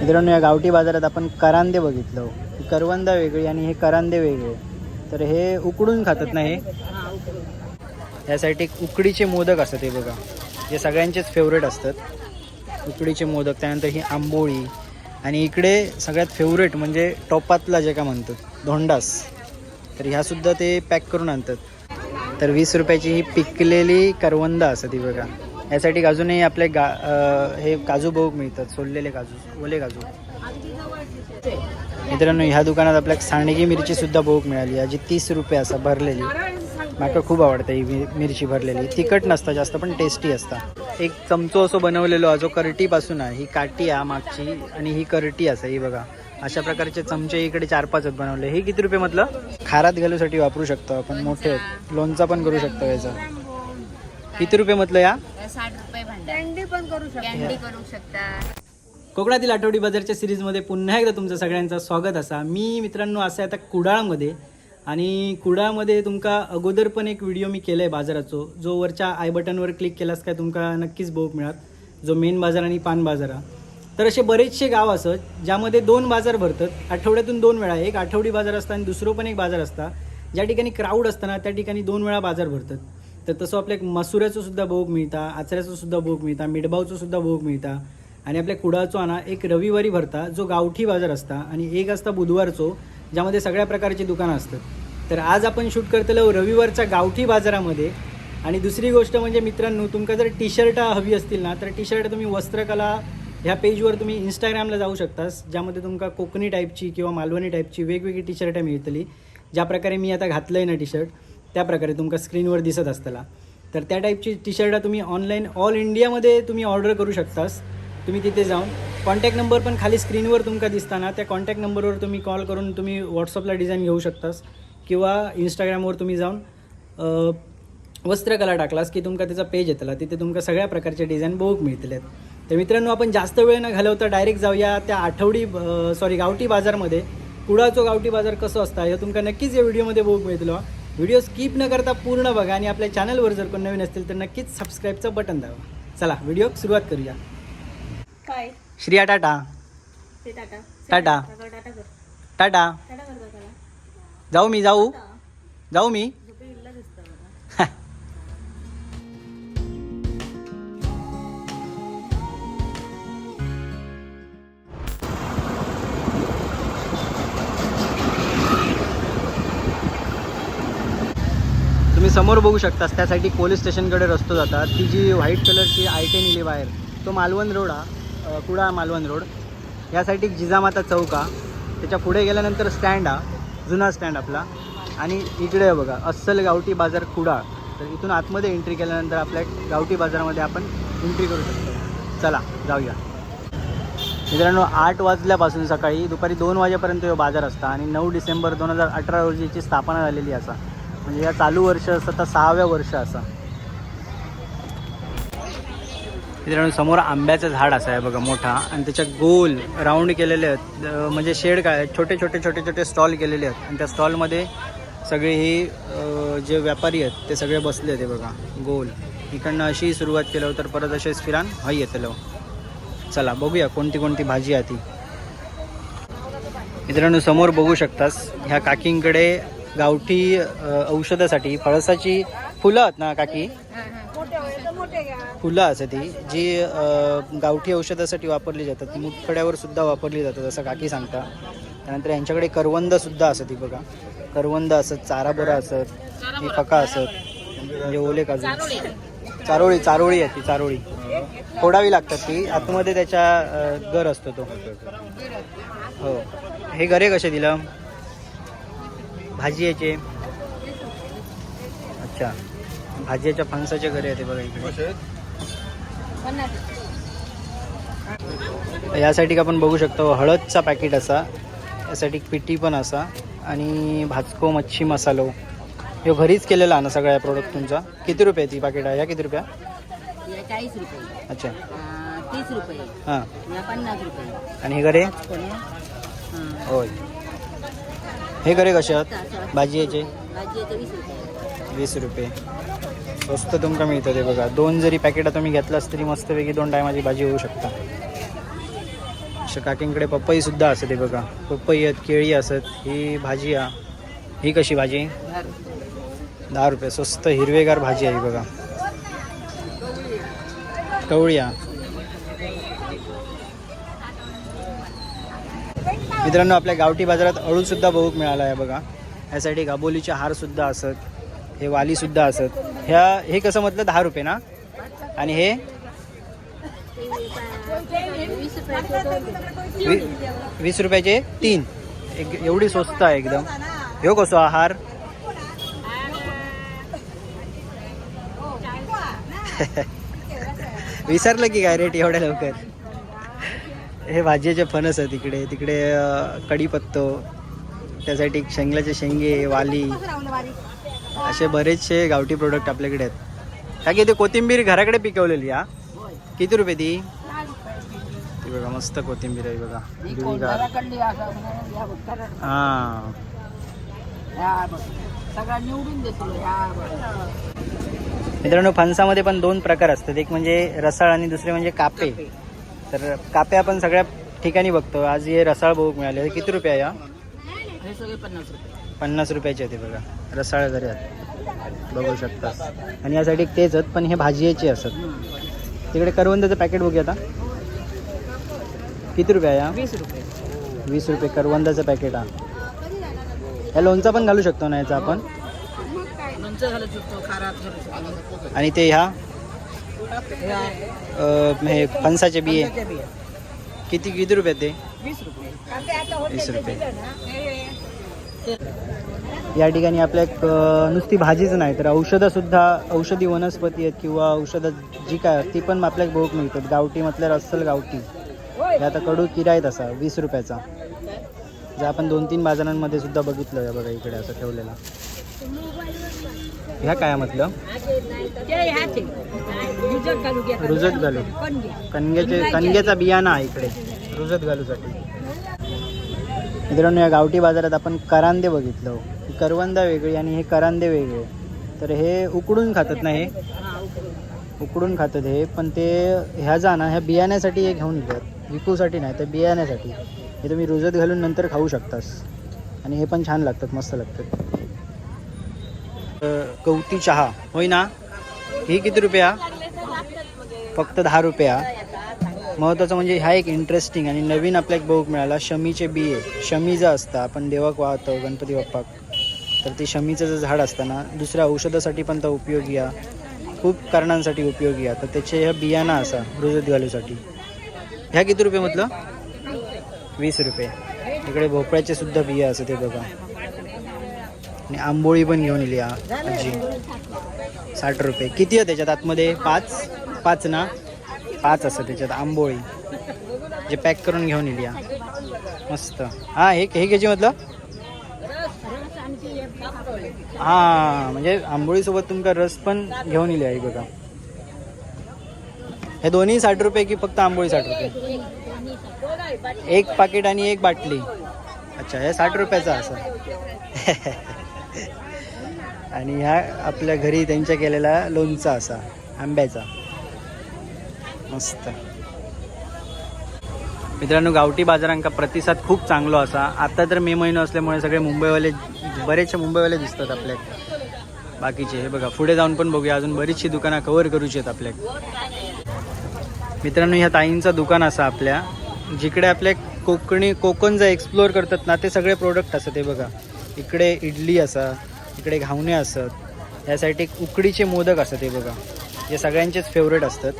मित्रांनो या गावठी बाजारात आपण करांदे बघितलं ही. करवंदा वेगळी आणि हे करांदे वेगळे. तर हे उकडून खातात ना हे? यासाठी एक उकडीचे मोदक असतात हे बघा. जे सगळ्यांचेच फेवरेट असतात. उकडीचे मोदक त्यानंतर ही आंबोळी. आणि इकडे सगळ्यात फेवरेट म्हणजे टोपातला जे का म्हणतात धोंडास. तर ह्यासुद्धा ते पॅक करून आणतात. तर वीस रुपयाची ही पिकलेली करवंदा असतात ती बघा. यासाठी अजूनही आपले गा हे काजू बहु मिळतात सोडलेले काजू ओले काजू. मित्रांनो ह्या दुकानात आपल्याला सांडगी मिरची सुद्धा बहुक मिळाली. आहे जी तीस रुपये असा भरलेली. माका खूप आवडते ही मि- मिरची भरलेली. तिखट नसतं जास्त पण टेस्टी असता. एक चमचो असो बनवलेलो हा जो करटीपासून आहे. ही काटी आहे मागची आणि ही करटी असा ही बघा. अशा प्रकारचे चमचे इकडे चार पाच आहेत बनवले. हे किती रुपये म्हटलं? खारात घालूसाठी वापरू शकतो आपण मोठे आहेत. लोणचा पण करू शकतो याचा. किती रुपये म्हटलं या? कोकणातील आठवडी बाजारच्या सिरीजमध्ये पुन्हा एकदा तुमचं सगळ्यांचं स्वागत असा. मी मित्रांनो असं आहे आता कुडाळमध्ये आणि कुडाळमध्ये तुमका अगोदर पण एक व्हिडिओ मी केला आहे बाजाराचो. जो वरच्या आय बटनवर क्लिक केलास काय तुमका नक्कीच बघूक मिळत जो मेन बाजार आणि पान बाजार. हा. तर असे बरेचसे गाव असत ज्यामध्ये दोन बाजार भरतात. आठवड्यातून दोन वेळा. एक आठवडी बाजार असता आणि दुसरं पण एक बाजार असता. ज्या ठिकाणी क्राऊड असताना त्या ठिकाणी दोन वेळा बाजार भरतात. तर तसं आपल्या मसुऱ्याचं सुद्धा भोग मिळता आचऱ्याचं सुद्धा भोग मिळता मिडबावचं सुद्धा भोग मिळता. आणि आपल्या कुडाळचो आणा एक रविवारी भरता जो गावठी बाजार असता. आणि एक असता बुधवारचो ज्यामध्ये सगळ्या प्रकारची दुकानं असतात. तर आज आपण शूट करतलो रविवारच्या गावठी बाजारामध्ये. आणि दुसरी गोष्ट म्हणजे मित्रांनो तुमका जर टी शर्ट हवी असतील ना तर टी शर्ट तुम्ही वस्त्रकला ह्या पेजवर तुम्ही इंस्टाग्रामला जाऊ शकतास ज्यामध्ये तुमका कोकणी टाईपची किंवा मालवणी टाईपची वेगवेगळी टी शर्ट मिळतली. ज्या प्रकारे मी आता घातलं आहे ना टी शर्ट त्या प्रकारे तुमका स्क्रीनवर दिसत असताला. तर त्या टाईपची टी शर्ट तुम्ही ऑनलाईन ऑल इंडियामध्ये तुम्ही ऑर्डर करू शकतास. तुम्ही तिथे जाऊन कॉन्टॅक्ट नंबर पण खाली स्क्रीनवर तुमका दिसताना त्या कॉन्टॅक्ट नंबरवर तुम्ही कॉल करून तुम्ही व्हॉट्सअपला डिझाईन घेऊ शकतास. किंवा इंस्टाग्रामवर तुम्ही जाऊन वस्त्रकला टाकलास की तुमका त्याचा पेज येतला. तिथे तुमका सगळ्या प्रकारचे डिझाईन बघूक मिळतले तर मित्रांनो आपण जास्त वेळ न घालवता डायरेक्ट जाऊया त्या आठवडी सॉरी गावठी बाजारमध्ये. कुडाचो गावठी बाजार कसं असता हे तुमका नक्कीच या व्हिडिओमध्ये बघूक मिळतलो व्हिडिओ स्किप न करता पूर्ण बघा आणि आपल्या चॅनलवर जर कोण नवीन असतील तर नक्कीच सबस्क्राईबचं बटन दाबा. चला व्हिडिओ सुरुवात करूया. काय? श्रिया टाटा. टाटा. टाटा. टाटा जाऊ मी जाऊ. जाऊ मी. समोर बघू शकतास त्यासाठी पोलीस स्टेशनकडे रस्तो जातात. ती जी व्हाईट कलरची आय टेन इली बाहेर तो मालवण रोड हा कुडा मालवण रोड. यासाठी जिजामाता चौका त्याच्या पुढे गेल्यानंतर स्टँड हा जुना स्टँड आपला. आणि इकडे बघा अस्सल गावठी बाजार कुडाळ तर इथून आतमध्ये एंट्री केल्यानंतर आपल्या गावठी बाजारामध्ये आपण एंट्री करू शकतो. चला जाऊया. मित्रांनो आठ वाजल्यापासून सकाळी दुपारी दोन वाजेपर्यंत हा बाजार असता आणि नऊ डिसेंबर दोन हजार अठरा रोजीची स्थापना झालेली असा. म्हणजे या चालू वर्ष असं तर सहाव्या वर्ष असा. मित्रांनो समोर आंब्याचं झाड असं आहे बघा मोठा. आणि त्याच्या गोल राऊंड केलेले आहेत. म्हणजे शेड काय छोटे छोटे छोटे छोटे स्टॉल केलेले आहेत. आणि त्या स्टॉलमध्ये सगळे हे जे व्यापारी आहेत ते सगळे बसले आहेत बघा गोल. इकडनं अशी सुरुवात केलं तर परत असेच फिरान हय येतलो चला बघूया कोणती कोणती भाजी आहे ती. मित्रांनो समोर बघू शकतास ह्या काकींकडे गावठी औषधासाठी फळसाची फुलं आहेत ना काकी? फुलं असं ती जी गावठी औषधासाठी वापरली जातात. मुतखड्यावर सुद्धा वापरली जातात असं काकी सांगता. त्यानंतर यांच्याकडे करवंदसुद्धा असत ती बघा. करवंद असत चाराबोरा असत ही फका असत म्हणजे ओले काजू. चारोळी चारोळी आहे ती चारोळी. फोडावी लागतात ती आतमध्ये त्याच्या गर असतो तो. हो. हे गरे कसे दिलं? भाजी याचे अच्छा. भाजीच्या फणसाचे घरे हे बघा इकडे. यासाठी आपण बघू शकतो हळदचा पॅकेट असा यासाठी पिठी पण असा आणि भाजको मच्छी मसालो. ह्यो घरीच केलेला ना सगळ्या प्रोडक्ट तुमचा? किती रुपये ती पाकिट आहे? या किती रुपया? या चाळीस रुपये. अच्छा. तीस रुपये. हां. पन्नास रुपये. आणि हे घरे? हां. होय. हे घरे कसे आहेत भाजी याचे वीस रुपये. वीस रुपये. स्वस्त तुमका मिळतं ते बघा. दोन जरी पॅकेटा तुम्ही घेतलास तरी मस्तपैकी दोन टायमाची भाजी होऊ शकता. अशा काकींकडे पपई सुद्धा असते ते बघा. पपई आहेत केळी असत ही भाजी आ ही कशी भाजी? दहा रुपये. स्वस्त हिरवेगार भाजी आहे बघा. कवळ्या मित्रांनो आपल्या गावठी बाजारात अळूसुद्धा बघूक मिळाला आहे बघा. यासाठी गाबोलीचे हारसुद्धा असत हे वालीसुद्धा असत. ह्या हे कसं म्हटलं? दहा रुपये ना? आणि हे? वी- वीस रुपयाचे तीन. एक एवढी स्वस्त आहे एकदम. ह्यो कसो आहार? विसरलं की काय रेट एवढ्या लवकर? हे भाजीचे फणस आहे तिकडे. तिकडे कढीपत्तो त्यासाठी शेंगल्याचे शेंगे वाली असे बरेचसे गावठी प्रोडक्ट आपल्याकडे आहेत. का की ते कोथिंबीर घराकडे पिकवलेली हा? किती रुपये ती? ती बघा मस्त कोथिंबीर आहे बघा. हा मित्रांनो फणसामध्ये पण दोन प्रकार असतात. एक म्हणजे रसाळ आणि दुसरे म्हणजे कापे. तर कापे आपण सगळ्या ठिकाणी बघतो. आज हे रसाळ बघू मिळाले. किती रुपये हा सगळे पन्नास रुपये. पन्नास रुपयाचे आहे ते बघा. रसाळ आहेत. बघू शकता. आणि यासाठी तेच आहेत पण हे भाजीचे असत तिकडे करवंदाचं पॅकेट बघूया आता. किती रुपये हा वीस रुपये. वीस रुपये करवंदाचं पॅकेट हा. या लोणचा पण घालू शकतो ना याचा आपण? आणि ते ह्या? हे फणसाचे बिये. किती किती रुपये ते? वीस रुपये. या ठिकाणी आपल्या एक नुसती भाजीच नाही तर औषधं सुद्धा औषधी वनस्पती आहेत किंवा औषधं जी काय ती पण आपल्याला बघूक मिळतात. गावठी म्हटल्यावर अस्सल गावठी. हे आता कडू किरा आहेत असा वीस रुपयाचा. जे आपण दोन तीन बाजारांमध्ये सुद्धा बघितलं बघा इकडे असं ठेवलेला. ह्या काय म्हटलं? रुजत घालू घ्या. रुजत घालू. कणगे. कणग्याचे कणग्याचा बियाणा आहे इकडे. रुजत घालूसाठी मित्रांनो या गावठी बाजारात आपण करांदे बघितलं ही. करवंदा वेगळी आणि हे करांदे वेगळे. तर हे उकडून खातात ना हे? उकडून. खातात हे. पण ते ह्या जा ना ह्या बियाण्यासाठी हे घेऊन येतात. विकूसाठी नाही तर बियाण्यासाठी. हे तुम्ही रुजत घालून नंतर खाऊ शकतास. आणि हे पण छान लागतात मस्त लागतात. गवती चहा. होय ना? ही किती रुपया? फक्त दहा रुपया. महत्त्वाचं म्हणजे हा एक इंटरेस्टिंग आणि नवीन आपल्याला एक बघूक मिळाला. शमीचे बिये. शमी जर असतं आपण देवाक वाहतो गणपती बाप्पाक तर ते शमीचं जर झाड असतं ना दुसऱ्या औषधासाठी पण तो उपयोगी आहे खूप कारणांसाठी उपयोगी आहे तर त्याचे ह्या बियाणं असा रुजत घालूसाठी ह्या किती रुपये म्हटलं? वीस रुपये. इकडे भोपळ्याचे सुद्धा बिया असं ते बघा. आणि आंबोळी पण घेऊन येली आजी. साठ रुपये. किती आहे त्याच्यात आतमध्ये? पाच? पाच ना? पाच असं त्याच्यात आंबोळी. जे पॅक करून घेऊन येली मस्त. हां हे हे घ्यायची म्हटलं हां म्हणजे आंबोळीसोबत तुमका रस पण घेऊन येली आहे बघा. हे दोन्ही साठ रुपये की फक्त आंबोळी साठ रुपये? एक पाकिट आणि एक बाटली. अच्छा हे साठ रुपयाचा असं. आणि ह्या आपल्या घरी त्यांच्या केलेला लोणचा असा आंब्याचा. मस्त. मित्रांनो गावठी बाजारांका प्रतिसाद खूप चांगलो असा. आता तर मे महिनो असल्यामुळे सगळे मुंबईवाले बरेचसे मुंबईवाले दिसतात आपल्याक. बाकीचे हे बघा पुढे जाऊन पण बघूया. अजून बरीचशी दुकानं कव्हर करूची आहेत आपल्याक. मित्रांनो ह्या ताईंचं दुकान असा आपल्या. जिकडे आपल्या कोकणी कोकण जे एक्सप्लोअर करतात ना ते सगळे प्रोडक्ट असतात ते बघा. इकडे इडली असा. इकडे घावणे असत यासाठी एक उकडीचे मोदक असतात ते बघा. जे सगळ्यांचेच फेवरेट असतात.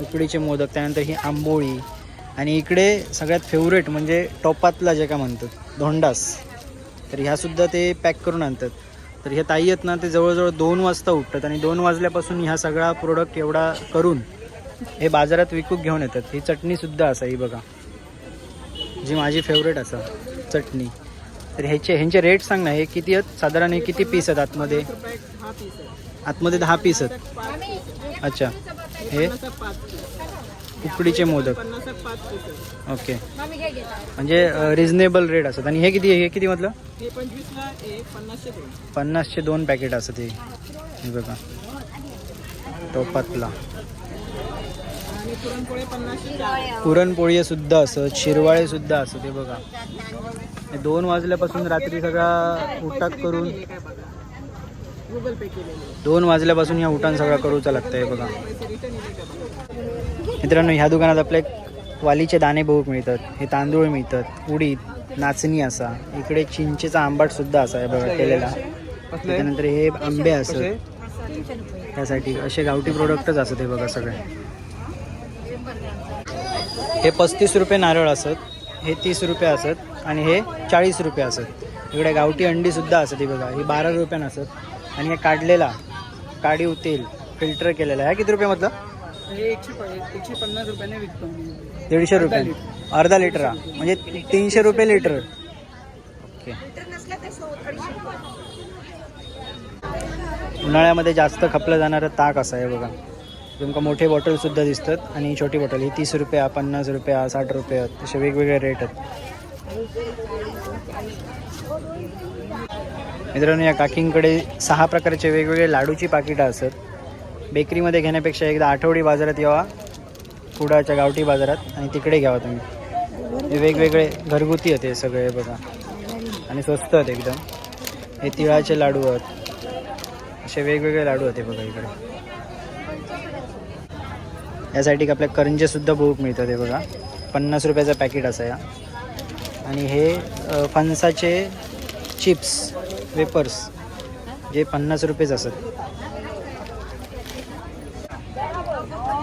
उकडीचे मोदक त्यानंतर ही आंबोळी आणि इकडे सगळ्यात फेवरेट म्हणजे टोपातला जे का म्हणतात धोंडास. तर ह्यासुद्धा ते पॅक करून आणतात. तर ह्या ताई आहेत ना ते जवळजवळ दोन वाजता उठतात आणि दोन वाजल्यापासून ह्या सगळा प्रोडक्ट एवढा करून हे बाजारात विकूक घेऊन येतात. ही चटणीसुद्धा असा ही बघा. जी माझी फेवरेट असा चटणी. तर ह्याचे ह्यांचे रेट सांग ना हे किती आहेत? साधारण हे किती पीस आहेत आतमध्ये? आतमध्ये दहा पीस आहेत. अच्छा. हे? उकडीचे मोदक. ओके म्हणजे रिझनेबल रेट असतात. आणि हे किती हे किती म्हटलं? पन्नासचे दोन पॅकेट असतात हे. बघा. टोपातला. आणि पुरणपोळी सुद्धा असत शिरवाळे सुद्धा असत हे बघा. दोन वाजल्यापासून रात्री सगळा उठाक करून गुगल पे केलेले दोन वाजल्यापासून या उठाण सगळा करूचा लागतं बघा. मित्रांनो ह्या दुकानात आपले वालीचे दाणे बहुक मिळतात हे तांदूळ मिळतात उडीद नाचणी असा इकडे चिंचेचा आंबाट सुद्धा असा आहे बघा केलेला. त्याच्यानंतर हे आंबे असत त्यासाठी असे गावठी प्रोडक्टच असत हे बघा सगळे. हे पस्तीस रुपये नारळ असत हे तीस रुपये असत आणि हे चाळीस रुपये असत. इकडे गावठी अंडी सुद्धा असत ही बघा. ही बारा रुपयान असत. आणि हे काढलेला काढीव तेल फिल्टर केलेला. आहे किती रुपये म्हटलं हे एकशे पन्नास रुपयाने विकतो. दीडशे रुपये. अर्धा लिटर. म्हणजे तीनशे रुपये लिटर ओके उन्हाळ्यामध्ये जास्त खपलं जाणारं ताक असं आहे बघा. तुमका मोठे बॉटल सुद्धा दिसतात आणि छोटी बॉटल ही तीस रुपया पन्नास रुपया साठ रुपया असे वेगवेगळे रेट आहेत. मित्रांनो या काकींकडे सहा प्रकारचे वेगवेगळे लाडूची पाकिटं असत बेकरीमध्ये घेण्यापेक्षा एकदा आठवडी बाजारात यावा कुडाच्या गावठी बाजारात आणि तिकडे घ्यावा तुम्ही. हे वेगवेगळे घरगुती आहेत हे सगळे बघा. आणि स्वस्त आहेत एकदम. हे तिळाचे लाडू आहेत. असे वेगवेगळे लाडू आहेत बघा इकडे. यासाठी आपल्या करंजेसुद्धा बहुत मिळतात हे बघा. पन्नास रुपयाचं पॅकेट असा या आणि हे फणसाचे चिप्स वेपर्स जे पन्नास रुपयेच असत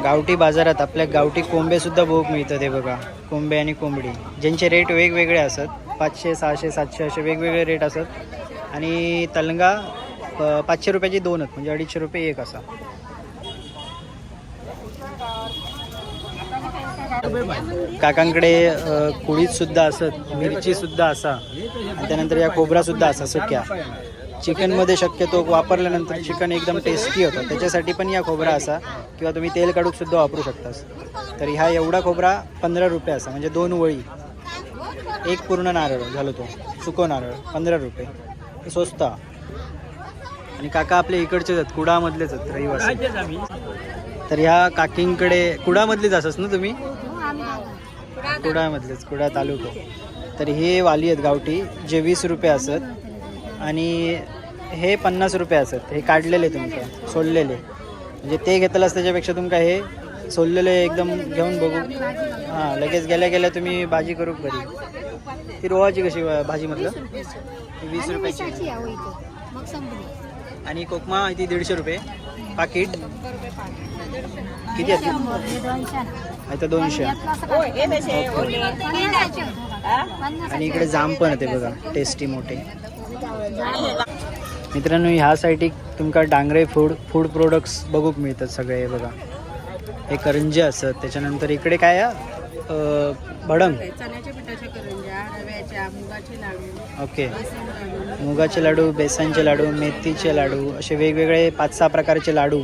गावठी बाजारात आपल्या गावठी कोंबेसुद्धा भोग मिळतात हे बघा. कोंबे आणि कोंबडी. ज्यांचे रेट वेगवेगळे असत पाचशे सहाशे सातशे असे वेगवेगळे रेट असत आणि तलंगा पाचशे रुपयाची दोनच म्हणजे अडीचशे रुपये एक असा. काकांकडे कुळीत सुद्धा असत मिरची सुद्धा असा आणि त्यानंतर या खोबरा सुद्धा असा सुक्या. चिकनमध्ये शक्यतो वापरल्यानंतर चिकन एकदम टेस्टी होतं. त्याच्यासाठी पण या खोबरा असा किंवा तुम्ही तेल काढूक सुद्धा वापरू शकतास. तर ह्या एवढा खोबरा पंधरा रुपये असा म्हणजे दोन वळी. एक पूर्ण नारळ झालो तो सुको नारळ पंधरा रुपये. स्वस्त. आणि काका आपले इकडचेच आहेत कुडामधलेच आहेत रहिवासी. तर ह्या काकींकडे कुडामधलेच असस ना तुम्ही? कुडाळमधलेच कुडाळ तालुका. तर हे वाली आहेत गावठी जे वीस रुपये असत. आणि हे पन्नास रुपये असत. हे काढलेले तुमका सोडलेले म्हणजे ते घेतलंस त्याच्यापेक्षा तुमका हे सोललेले एकदम घेऊन बघू. हां लगेच गेल्या गेल्या तुम्ही भाजी करू घरी. ती रोहाची कशी भाजी म्हटलं वीस रुपयाची. आणि कोकमा ती दीडशे रुपये. पाकिट. किती असते आता दोनशे आणि इकडे जाम पण येते बघा टेस्टी मोठे. मित्रांनो ह्या साईटी तुमका डांगरे फूड फूड प्रोडक्ट्स बघूक मिळतात सगळे हे बघा. हे करंजे असतात. त्याच्यानंतर इकडे काय भडंग ओके. मुगाचे लाडू बेसनचे लाडू मेथीचे लाडू असे वेगवेगळे पाच सहा प्रकारचे लाडू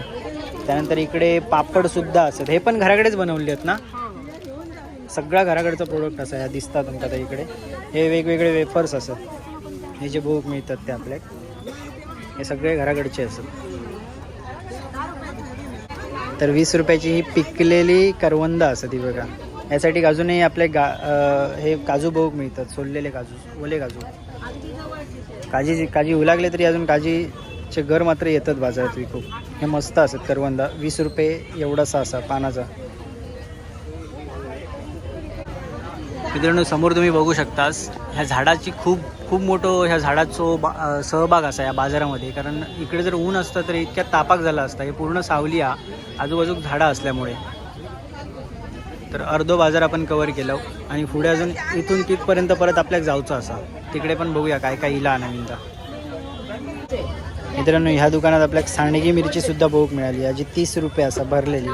त्यानंतर इकडे पापड सुद्धा असतात. हे पण घराकडेच बनवले आहेत ना? सगळा घराकडचा प्रोडक्ट असा या दिसतात तुमका आता इकडे. हे वेगवेगळे वेफर्स असतात. हे जे भोग मिळतात ते आपल्या हे सगळे घराकडचे असतात. तर वीस रुपयाची ही पिकलेली करवंद असतात ही बघा. यासाठी अजूनही आपले गा हे काजू भोग मिळतात. सोललेले काजू ओले काजू. काजी काजी उलागले तरी अजून काजीचे घर मात्र येतात बाजारात विकू. हे मस्त असतात करवंदा. वीस रुपये एवढासा असा पानाचा. मित्रांनो समोर तुम्ही बघू शकतास ह्या झाडाची खूप खूप मोठं ह्या झाडाचं बा सहभाग असा या बाजारामध्ये. कारण इकडे जर ऊन असतं तर इतक्या तापाक झाला असता. हे पूर्ण सावली हा आजूबाजूक झाडं असल्यामुळे. तर अर्धो बाजार आपण कवर केलं. आणि पुढे अजून इथून तिथपर्यंत परत आपल्याला जाऊचं असा. तिकडे पण बघूया काय काय इला नवीनता मित्रांनो ह्या दुकानात आपल्याला सांडगी मिरची सुद्धा बहुक मिळाली. आहे जी तीस रुपये असा भरलेली.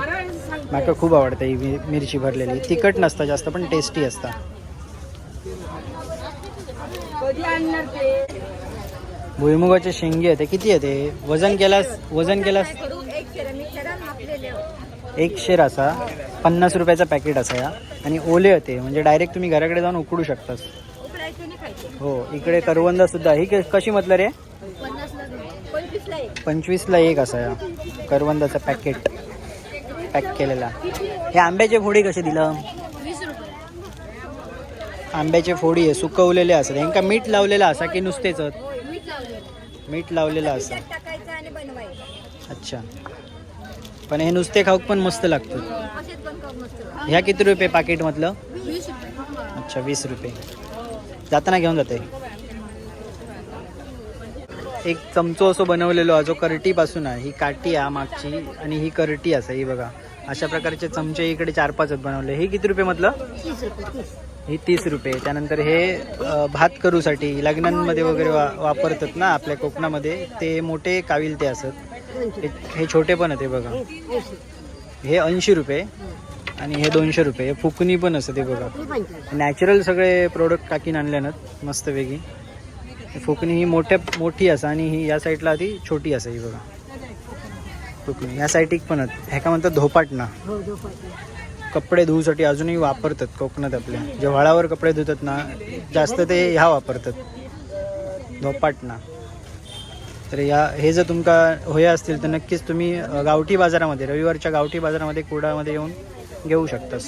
माका खूप आवडते ही मिरची भरलेली. तिखट नसतं जास्त पण टेस्टी असता. भुईमुगाचे शेंगे आहे ते किती आहे ते वजन केलास वजन केलास एक शेर असा. पन्नास रुपयाचा पॅकेट असा या. आणि ओले होते म्हणजे डायरेक्ट तुम्ही घराकडे जाऊन उकडू शकतास. हो इकडे करवंदा सुद्धा. ही क- कशी म्हटलं रे पंचवीसला एक असा या. करवंदाचं पॅकेट पॅक केलेला. हे आंब्याचे फोडी कसे दिलं? आंब्याचे फोडी आहे सुकवलेले असतात यांका मीठ लावलेला असा की नुसतेच? मीठ लावलेलं असा. अच्छा. पण हे नुसते खाऊक पण मस्त लागतं ह्या किती रुपये पाकिट म्हटलं अच्छा वीस रुपये. जाताना घेऊन जाते. एक चमचो असो बनवलेलो हा जो करटीपासून आहे. ही काठी आहे मागची आणि ही करटी असं ही बघा. अशा प्रकारचे चमचे इकडे चार पाच बनवले. हे किती रुपये म्हटलं हे तीस ही तीस रुपये. त्यानंतर हे भात करूसाठी लग्नांमध्ये वगैरे वा वापरतात ना आपल्या कोकणामध्ये. ते मोठे काविल ते असत हे- हे छोटे पण आहेत हे बघा. हे ऐंशी रुपये आणि हे दोनशे रुपये. हे फुकणी पण असते ते बघा. नॅचरल सगळे प्रोडक्ट टाकीन आणल्यानं मस्त वेगळी फुकणी ही मोठ्या मोठी असा आणि ही या साईडला ती छोटी असा ही बघा. फुकणी या साईड पण ह्याका म्हणतात? धोपाटना कपडे धुवूसाठी अजूनही वापरतात कोकणात आपल्या. जे व्हाळावर कपडे धुतात ना जास्त ते ह्या वापरतात. धोपाटना तर या हे जर तुमका होय असतील तर नक्कीच तुम्ही गावठी बाजारामध्ये रविवारच्या गावठी बाजारामध्ये कुडामध्ये येऊन घेऊ शकतास.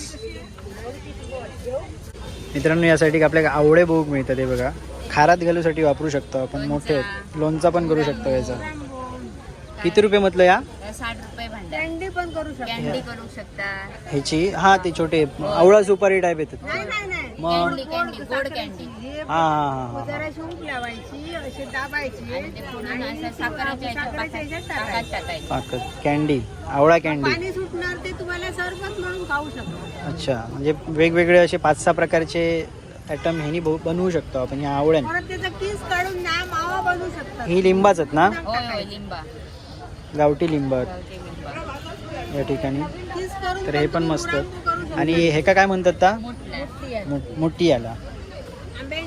मित्रांनो यासाठी आपल्याला आवडे भोग मिळतात हे बघा. खारात घालूसाठी वापरू शकतो आपण मोठे. आहेत. लोणचा पण करू शकतो याचा. किती रुपये म्हटलं या? साठ रुपये भांडा. कॅन्डी पण करू शकता. कॅन्डी करू शकता. ह्याची? हा ते छोटे आवळा सुपारी टाईप येतात. नाही नाही नाही. मग? कॅन्डी कॅन्डी गोड कॅन्डी हा हा हा हा जराशी ऊप लावायची अशी दाबायची. आणि ते पुन्हा असं साखरेच्या ह्याच्यात टाकायचं टाकायचं. पाकत कॅन्डी आवळा कॅन्डी पाणी सुटणार ते तुम्हाला सरबत म्हणून खाऊ शकता. अच्छा म्हणजे वेगवेगळे असे पाच सहा प्रकारचे आयटम ह्यानी बनवू शकतो आपण ह्या आवळ्याने. परत त्याचा किस काढून ना मावा बनवू शकता ही लिंबाच आहेत ना? होय होय लिंबा. गावठी लिंब आहेत. लिंबा. या ठिकाणी. किस करून तर हे पण मस्त आणि हे का काय म्हणतात ता? मोठल्या मो- मोठी याला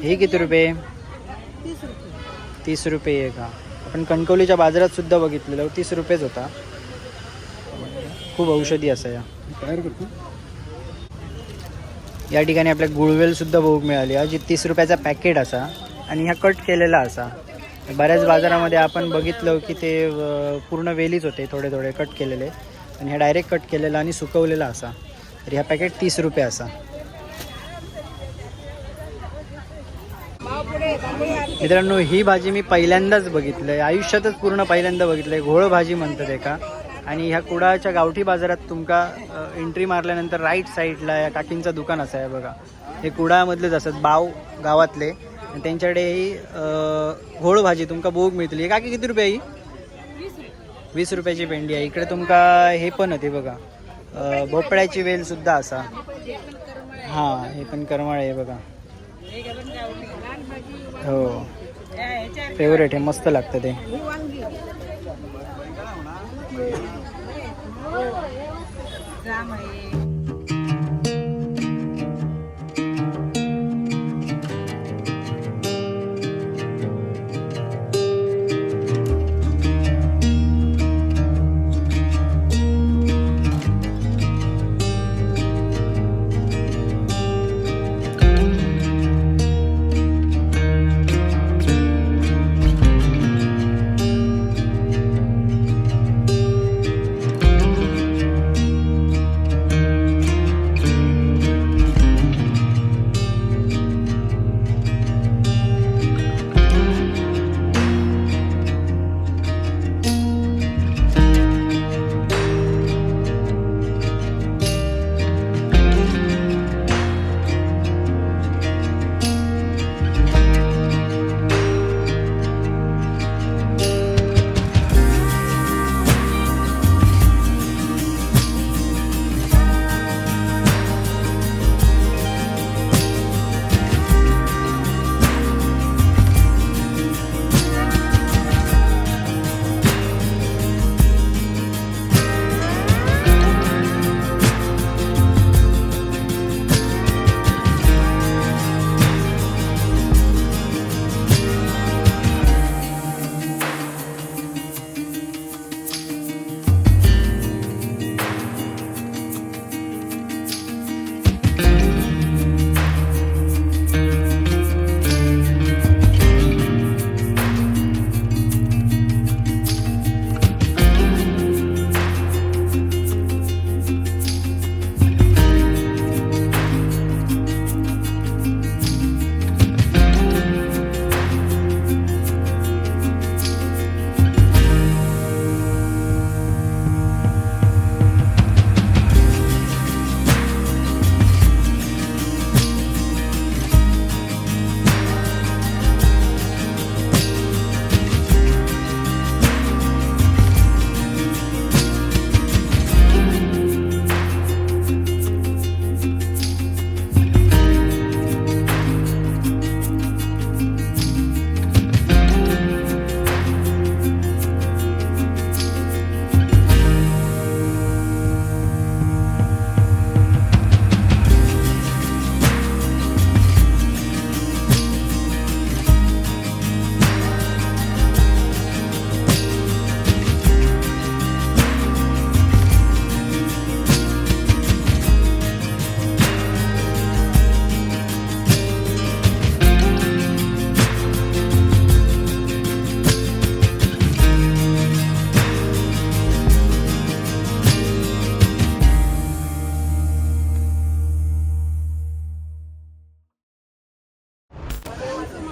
हे किती रुपये? तीस रुपये. तीस रुपये आहे का आपण कणकवलीच्या बाजारात सुद्धा बघितलेलं. तीस रुपयेच होता. खूप औषधी असा या या ठिकाणी आपल्या गुळवेलसुद्धा बघूक मिळाली. हा जी तीस रुपयाचा पॅकेट असा आणि ह्या कट केलेला असा. बऱ्याच बाजारामध्ये आपण बघितलं की ते पूर्ण वेलीच होते थोडे थोडे कट केलेले. आणि ह्या डायरेक्ट कट केलेला आणि सुकवलेला असा. तर ह्या पॅकेट तीस रुपये असा. मित्रांनो ही भाजी मी पहिल्यांदाच बघितलंय. आयुष्यातच पूर्ण पहिल्यांदा बघितलंय. घोळ भाजी म्हणतात एका. आणि ह्या कुडाळच्या गावठी बाजारात तुमका एंट्री मारल्यानंतर राईट साईडला या काकींचं दुकान असं आहे बघा. हे कुडाळमधलेच असतात बाव गावातले. आणि त्यांच्याकडे ही घोळ भाजी तुमका बोग मिळतली. हे काकी किती रुपये आहे ही? वीस रुपयाची पेंडी आहे. इकडे तुमका हे पण होते बघा. भोपळ्याची वेल सुद्धा असा. हां हे पण करमाळ आहे बघा. हो. फेवरेट आहे मस्त लागतं ते. రామయ్య.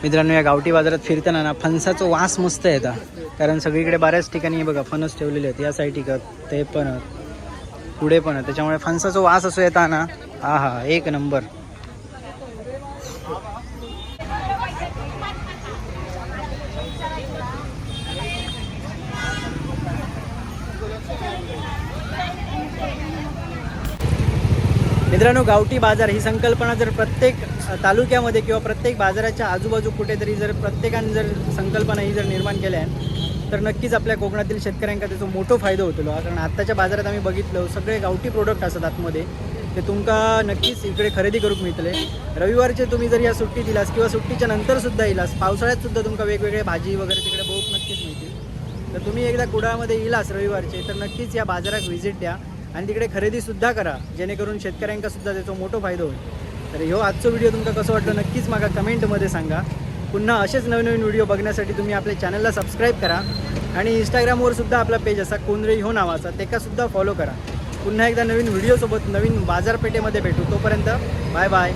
मित्रांनो या गावठी बाजारात फिरताना ना फणसाचं वास मस्त येतात कारण सगळीकडे बऱ्याच ठिकाणी बघा फणस ठेवलेले आहेत. या साईड का ते पण पुढे पण त्याच्यामुळे फणसाचा वास असं येता ना हा हा एक नंबर. मित्रांनो गावठी बाजार ही संकल्पना जर प्रत्येक तालुक्यामध्ये किंवा प्रत्येक बाजाराच्या आजूबाजू कुठेतरी जर प्रत्येकाने जर संकल्पना ही जर निर्माण केल्या तर नक्कीच आपल्या कोकणातील शेतकऱ्यांका त्याचा मोठो फायदा होतो. कारण आत्ताच्या बाजारात आम्ही बघितलं सगळे गावठी प्रोडक्ट असतात आतमध्ये. ते तुमका नक्कीच इकडे खरेदी करूक मिळतले. रविवारचे तुम्ही जर या सुट्टी दिलास किंवा सुट्टीच्या नंतर सुद्धा येलास पावसाळ्यात सुद्धा तुमका वेगवेगळे भाजी वगैरे तिकडे बहुत नक्कीच मिळतील. तर तुम्ही एकदा कुडाळमध्ये येलास रविवारचे तर नक्कीच या बाजारात व्हिजिट द्या आणि तिकडे खरेदीसुद्धा करा. जेणेकरून शेतकऱ्यांका सुद्धा त्याचा मोठा फायदा होईल. तर ह्यो आजचो व्हिडिओ तुमका कसं वाटलं नक्कीच मागा कमेंटमध्ये सांगा. पुन्हा असेच नवीन नवीन व्हिडिओ बघण्यासाठी तुम्ही आपल्या चॅनलला सबस्क्राईब करा. आणि इंस्टाग्रामवर सुद्धा आपला पेज असा कोंद्रे ह्यो नावाचा ते सुद्धा फॉलो करा. पुन्हा एकदा नवीन व्हिडिओसोबत नवीन बाजारपेठेमध्ये भेटू. तोपर्यंत बाय बाय